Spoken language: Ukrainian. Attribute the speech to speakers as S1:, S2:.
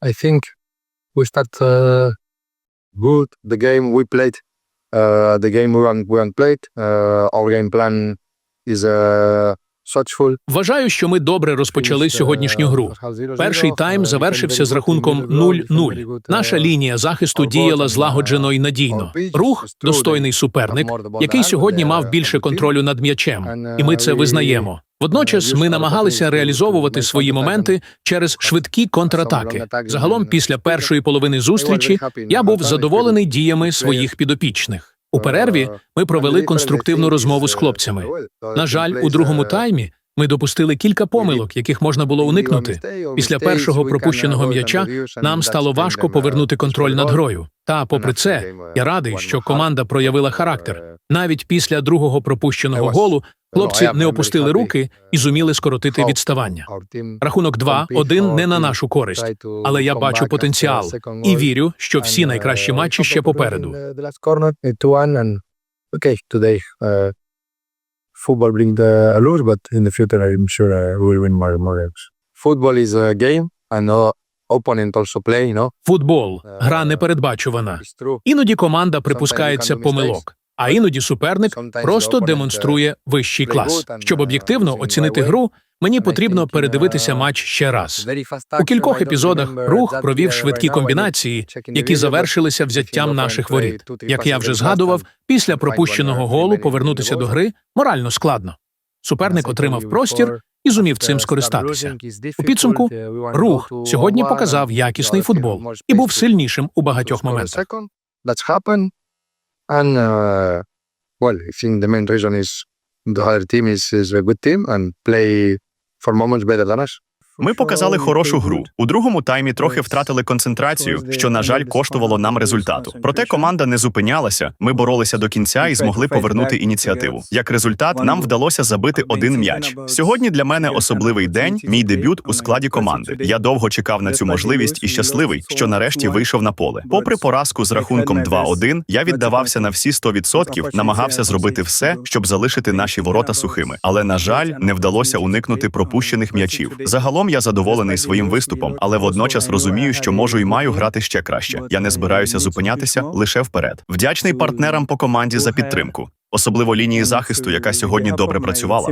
S1: I think we start uh, good. The game we played, uh, the game we won, we won played. Uh, our game plan is uh.
S2: Вважаю, що ми добре розпочали сьогоднішню гру. Перший тайм завершився з рахунком 0-0. Наша лінія захисту діяла злагоджено і надійно. Рух достойний суперник, який сьогодні мав більше контролю над м'ячем, і ми це визнаємо. Водночас ми намагалися реалізовувати свої моменти через швидкі контратаки. Загалом, після першої половини зустрічі, я був задоволений діями своїх підопічних. У перерві ми провели конструктивну розмову з хлопцями. На жаль, у другому таймі ми допустили кілька помилок, яких можна було уникнути. Після першого пропущеного м'яча нам стало важко повернути контроль над грою. Та, попри це, я радий, що команда проявила характер. Навіть після другого пропущеного голу хлопці не опустили руки і зуміли скоротити відставання. Рахунок 2-1 не на нашу користь, але я бачу потенціал і вірю, що всі найкращі матчі ще попереду.
S1: Today uh, football bring the lose, but in the future I'm sure uh, we'll win more, more games. Football is a game, and opponent also play, you know.
S2: Футбол гра непередбачувана. Іноді команда припускається помилок, а іноді суперник просто демонструє вищий клас. Щоб об'єктивно оцінити гру, мені потрібно передивитися матч ще раз. У кількох епізодах рух провів швидкі комбінації, які завершилися взяттям наших воріт. Як я вже згадував, після пропущеного голу повернутися до гри морально складно. Суперник отримав простір і зумів цим скористатися. У підсумку рух сьогодні показав якісний футбол і був сильнішим у багатьох моментах.
S1: And, uh, well, I think the main reason is the other team is, is a good team and play for moments better than us.
S3: Ми показали хорошу гру. У другому таймі трохи втратили концентрацію, що, на жаль, коштувало нам результату. Проте команда не зупинялася. Ми боролися до кінця і змогли повернути ініціативу. Як результат, нам вдалося забити один м'яч. Сьогодні для мене особливий день. Мій дебют у складі команди. Я довго чекав на цю можливість і щасливий, що нарешті вийшов на поле. Попри поразку з рахунком 2-1, я віддавався на всі 100%, намагався зробити все, щоб залишити наші ворота сухими. Але на жаль, не вдалося уникнути пропущених м'ячів. Загалом я задоволений своїм виступом, але водночас розумію, що можу і маю грати ще краще. Я не збираюся зупинятися лише вперед. Вдячний партнерам по команді за підтримку, особливо лінії захисту, яка сьогодні добре працювала.